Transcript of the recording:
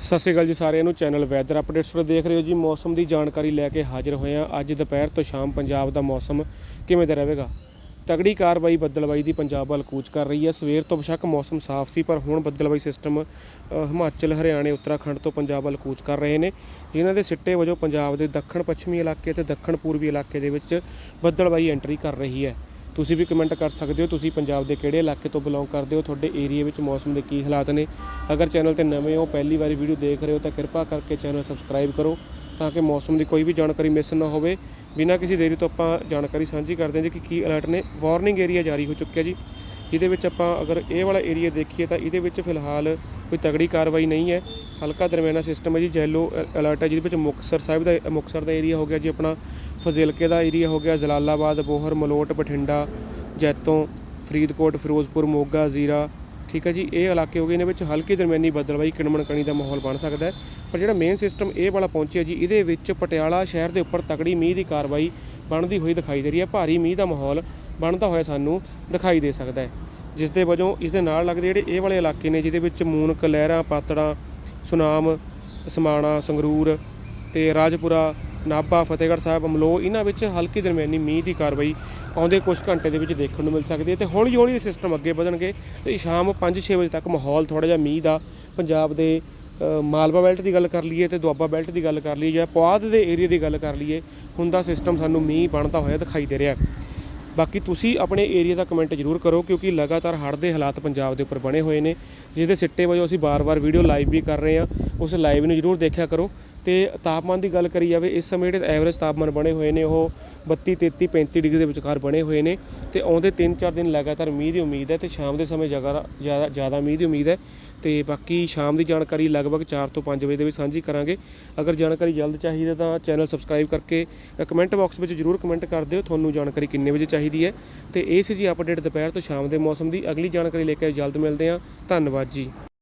ਸਤਿ ਸ਼੍ਰੀ ਅਕਾਲ ਜੀ ਸਾਰਿਆਂ ਨੂੰ। ਚੈਨਲ ਵੈਦਰ ਅਪਡੇਟਸ ਤੋਂ ਦੇਖ ਰਹੇ ਹੋ ਜੀ। ਮੌਸਮ ਦੀ ਜਾਣਕਾਰੀ ਲੈ ਕੇ ਹਾਜ਼ਰ ਹੋਏ ਹਾਂ। ਅੱਜ ਦੁਪਹਿਰ ਤੋਂ ਸ਼ਾਮ ਪੰਜਾਬ ਦਾ ਮੌਸਮ ਕਿਵੇਂ ਦਾ ਰਹੇਗਾ? ਤਗੜੀ ਕਾਰਵਾਈ ਬੱਦਲਬਾਈ ਦੀ ਪੰਜਾਬ ਵੱਲ ਕੂਚ ਕਰ ਰਹੀ ਹੈ। ਸਵੇਰ ਤੋਂ ਬੇਸ਼ੱਕ ਮੌਸਮ ਸਾਫ਼ ਸੀ, ਪਰ ਹੁਣ ਬੱਦਲਬਾਈ ਸਿਸਟਮ ਹਿਮਾਚਲ, ਹਰਿਆਣੇ, ਉੱਤਰਾਖੰਡ ਤੋਂ ਪੰਜਾਬ ਵੱਲ ਕੂਚ ਕਰ ਰਹੇ ਨੇ, ਜਿਨ੍ਹਾਂ ਦੇ ਸਿੱਟੇ ਵਜੋਂ ਪੰਜਾਬ ਦੇ ਦੱਖਣ ਪੱਛਮੀ ਇਲਾਕੇ ਤੇ ਦੱਖਣ ਪੂਰਬੀ ਇਲਾਕੇ ਦੇ ਵਿੱਚ ਬੱਦਲਬਾਈ ਐਂਟਰੀ ਕਰ ਰਹੀ ਹੈ। ਤੁਸੀਂ ਵੀ ਕਮੈਂਟ ਕਰ ਸਕਦੇ ਹੋ। ਤੁਸੀਂ ਪੰਜਾਬ ਦੇ ਕਿਹੜੇ ਇਲਾਕੇ ਤੋਂ ਬਿਲੋਂਗ ਕਰਦੇ ਹੋ? ਤੁਹਾਡੇ ਏਰੀਆ ਵਿੱਚ ਮੌਸਮ ਦੇ ਕੀ ਹਾਲਾਤ ਨੇ? ਅਗਰ ਚੈਨਲ ਤੇ ਨਵੇਂ ਹੋ, ਪਹਿਲੀ ਵਾਰੀ ਵੀਡੀਓ ਦੇਖ ਰਹੇ ਹੋ ਤਾਂ ਕਿਰਪਾ ਕਰਕੇ ਚੈਨਲ ਸਬਸਕ੍ਰਾਈਬ ਕਰੋ ਤਾਂ ਕਿ ਮੌਸਮ ਦੀ ਕੋਈ ਵੀ ਜਾਣਕਾਰੀ ਮਿਸ ਨਾ ਹੋਵੇ। ਬਿਨਾਂ ਕਿਸੇ ਦੇਰੀ ਤੋਂ ਆਪਾਂ ਜਾਣਕਾਰੀ ਸਾਂਝੀ ਕਰਦੇ ਹਾਂ ਜੀ ਕਿ ਕੀ ਅਲਰਟ ਨੇ। ਵਾਰਨਿੰਗ ਏਰੀਆ ਜਾਰੀ ਹੋ ਚੁੱਕਿਆ ਜੀ। ਜਿਹਦੇ ਵਿੱਚ ਆਪਾਂ ਅਗਰ ਇਹ ਵਾਲਾ ਏਰੀਆ ਦੇਖੀਏ ਤਾਂ ਇਹਦੇ ਵਿੱਚ ਫਿਲਹਾਲ ਕੋਈ ਤਗੜੀ ਕਾਰਵਾਈ ਨਹੀਂ ਹੈ। ਹਲਕਾ ਦਰਮਿਆਨਾ ਸਿਸਟਮ ਹੈ ਜੀ ਜੈਲੋ ਅਲਰਟ ਹੈ, ਜਿਹਦੇ ਵਿੱਚ ਮੁਕਤਸਰ ਸਾਹਿਬ ਦਾ, ਮੁਕਤਸਰ ਦਾ ਏਰੀਆ ਹੋ ਗਿਆ ਜੀ ਆਪਣਾ। ਫਜ਼ਿਲਕੇ ਦਾ ਏਰੀਆ ਹੋ ਗਿਆ, ਜਲਾਲਾਬਾਦ, ਬੋਹਰ, ਮਲੋਟ, ਬਠਿੰਡਾ, ਜੈਤੋਂ, ਫਰੀਦਕੋਟ, ਫਿਰੋਜ਼ਪੁਰ, ਮੋਗਾ, ਜ਼ੀਰਾ ਠੀਕ ਹੈ ਜੀ, ਇਹ ਇਲਾਕੇ ਹੋ ਗਏ ਇਹਨਾਂ ਵਿੱਚ ਹਲਕੀ ਦਰਮਿਆਨੀ ਬੱਦਲਬਾਈ ਕਿਣਮਣ ਕਣੀ ਦਾ ਮਾਹੌਲ ਬਣ ਸਕਦਾ ਹੈ। ਪਰ ਜਿਹੜਾ ਮੇਨ ਸਿਸਟਮ ਇਹ ਵਾਲਾ ਪਹੁੰਚਿਆ ਜੀ, ਇਹਦੇ ਵਿੱਚ ਪਟਿਆਲਾ ਸ਼ਹਿਰ ਦੇ ਉੱਪਰ ਤਕੜੀ ਮੀਂਹ ਦੀ ਕਾਰਵਾਈ ਬਣਦੀ ਹੋਈ ਦਿਖਾਈ ਦੇ ਰਹੀ ਹੈ। ਭਾਰੀ ਮੀਂਹ ਦਾ ਮਾਹੌਲ ਬਣਦਾ ਹੋਇਆ ਸਾਨੂੰ ਦਿਖਾਈ ਦੇ ਸਕਦਾ ਹੈ। ਜਿਸ ਦੇ ਵਜੋਂ ਇਸ ਦੇ ਨਾਲ ਲੱਗਦੇ ਜਿਹੜੇ ਇਹ ਵਾਲੇ ਇਲਾਕੇ ਨੇ, ਜਿਹਦੇ ਵਿੱਚ ਮੂਨਕ, ਲਹਿਰਾ, ਪਾਤੜਾ, ਸੁਨਾਮ, ਸਮਾਣਾ, ਸੰਗਰੂਰ ਤੇ ਰਾਜਪੁਰਾ, ਨਾਭਾ, ਫਤਿਹਗੜ੍ਹ ਸਾਹਿਬ ਅਮਲੋ ਇਹਨਾਂ ਵਿੱਚ ਹਲਕੀ ਦਰਮਿਆਨੀ ਮੀਂਹ ਦੀ ਕਾਰਵਾਈ ਆਉਂਦੇ ਕੁਝ ਘੰਟੇ ਦੇ ਵਿੱਚ ਦੇਖਣ ਨੂੰ ਮਿਲ ਸਕਦੀ ਹੈ ਤੇ ਹੌਲੀ ਹੌਲੀ ਇਹ ਸਿਸਟਮ ਅੱਗੇ ਵਧਣਗੇ ਤੇ ਸ਼ਾਮ 5-6 ਵਜੇ ਤੱਕ ਮਾਹੌਲ ਥੋੜਾ ਜਿਹਾ ਮੀਂਹ ਦਾ, ਪੰਜਾਬ ਦੇ ਮਾਲਵਾ ਬੈਲਟ ਦੀ ਗੱਲ ਕਰ ਲਈਏ ਤੇ ਦੁਆਬਾ ਬੈਲਟ ਦੀ ਗੱਲ ਕਰ ਲਈਏ ਜਾਂ ਪੁਆਧ ਦੇ ਏਰੀਆ ਦੀ ਗੱਲ ਕਰ ਲਈਏ ਹੁੰਦਾ ਸਿਸਟਮ ਸਾਨੂੰ ਮੀਂਹ ਬਣਦਾ ਹੋਇਆ ਦਿਖਾਈ ਦੇ ਰਿਹਾ। ਬਾਕੀ ਤੁਸੀਂ ਆਪਣੇ ਏਰੀਆ ਦਾ ਕਮੈਂਟ ਜ਼ਰੂਰ ਕਰੋ ਕਿਉਂਕਿ ਲਗਾਤਾਰ ਹੜ੍ਹ ਦੇ ਹਾਲਾਤ ਪੰਜਾਬ ਦੇ ਉੱਪਰ ਬਣੇ ਹੋਏ ਨੇ, ਜਿਹਦੇ ਸਿੱਟੇ ਵਜੋਂ ਅਸੀਂ ਬਾਰ-ਬਾਰ ਵੀਡੀਓ ਲਾਈਵ ਵੀ ਕਰ ਰਹੇ ਹਾਂ, ਉਸ ਲਾਈਵ ਨੂੰ ਜ਼ਰੂਰ ਦੇਖਿਆ ਕਰੋ। ਤੇ ਤਾਪਮਾਨ ਦੀ ਗੱਲ ਕਰੀ ਜਾਵੇ, ਇਸ ਸਮੇਂ ਜਿਹੜੇ ਐਵਰੇਜ ਤਾਪਮਾਨ ਬਣੇ ਹੋਏ ਨੇ, ਉਹ 32 33 35 ਡਿਗਰੀ ਦੇ ਵਿਚਕਾਰ ਬਣੇ ਹੋਏ ਨੇ ਤੇ ਆਉਂਦੇ 3-4 ਦਿਨ ਲਗਾਤਾਰ ਮੀਂਹ ਦੀ ਉਮੀਦ ਹੈ ਤੇ ਸ਼ਾਮ ਦੇ ਸਮੇਂ ਜ਼ਿਆਦਾ ਜ਼ਿਆਦਾ ਜ਼ਿਆਦਾ ਮੀਂਹ ਦੀ ਉਮੀਦ ਹੈ ਤੇ ਬਾਕੀ ਸ਼ਾਮ ਦੀ ਜਾਣਕਾਰੀ ਲਗਭਗ 4 ਤੋਂ 5 ਵਜੇ ਦੇ ਵਿੱਚ ਸਾਂਝੀ ਕਰਾਂਗੇ। ਅਗਰ ਜਾਣਕਾਰੀ ਜਲਦ ਚਾਹੀਦੀ ਤਾਂ ਚੈਨਲ ਸਬਸਕ੍ਰਾਈਬ ਕਰਕੇ ਕਮੈਂਟ ਬਾਕਸ ਵਿੱਚ ਜਰੂਰ ਕਮੈਂਟ ਕਰ ਦਿਓ, ਤੁਹਾਨੂੰ ਜਾਣਕਾਰੀ ਕਿੰਨੇ ਵਜੇ ਚਾਹੀਦੀ ਹੈ। ਤੇ ਇਹ ਸੀ ਜੀ ਅਪਡੇਟ ਦੁਪਹਿਰ ਤੋਂ ਸ਼ਾਮ ਦੇ ਮੌਸਮ ਦੀ ਅਗਲੀ ਜਾਣਕਾਰੀ ਲੈ ਕੇ ਜਲਦ ਮਿਲਦੇ ਹਾਂ। ਧੰਨਵਾਦ ਜੀ।